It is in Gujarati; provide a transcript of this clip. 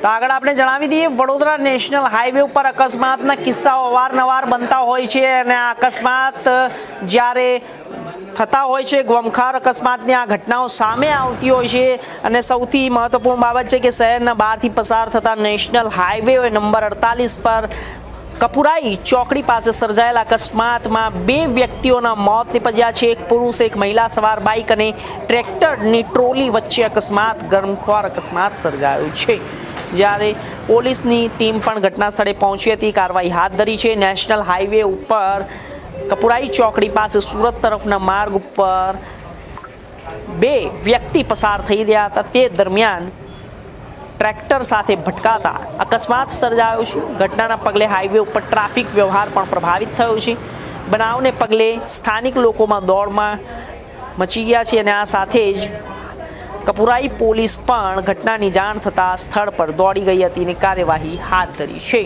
તો આગળ આપણે જણાવી દઈએ, વડોદરા નેશનલ હાઈવે ઉપર અકસ્માતના કિસ્સાઓ અવારનવાર બનતા હોય છે અને આ અકસ્માત જ્યારે થતા હોય છે, ગમખાર અકસ્માતની આ ઘટનાઓ સામે આવતી હોય છે અને સૌથી મહત્વપૂર્ણ બાબત છે કે શહેરના બહારથી પસાર થતા નેશનલ હાઈવે નંબર અડતાલીસ પર કપુરાઈ ચોકડી પાસે સર્જાયેલા અકસ્માતમાં બે વ્યક્તિઓના મોત નિપજ્યા છે. એક પુરુષ, એક મહિલા, સવાર બાઇક અને ટ્રેક્ટરની ટ્રોલી વચ્ચે અકસ્માત, ગરમખોર અકસ્માત સર્જાયો છે. જ્યારે પોલીસની ટીમ પણ ઘટના સ્થળે પહોંચી હતી. કાર્યવાહી હાથ ધરી છે. નેશનલ હાઈવે ઉપર કપુરાઈ ચોકડી પાસે સુરત તરફના માર્ગ ઉપર બે વ્યક્તિ પસાર થઈ રહ્યા હતા. તે દરમિયાન ટ્રેક્ટર સાથે ભટકાતા અકસ્માત સર્જાયો છે. ઘટનાના પગલે હાઈવે ઉપર ટ્રાફિક વ્યવહાર પણ પ્રભાવિત થયો છે. બનાવને પગલે સ્થાનિક લોકોમાં દોડમાં મચી ગયા છે અને આ સાથે જ કપુરાઈ પોલીસ પણ ઘટનાની જાણ થતાં સ્થળ પર દોડી ગઈ હતી અને કાર્યવાહી હાથ ધરી છે.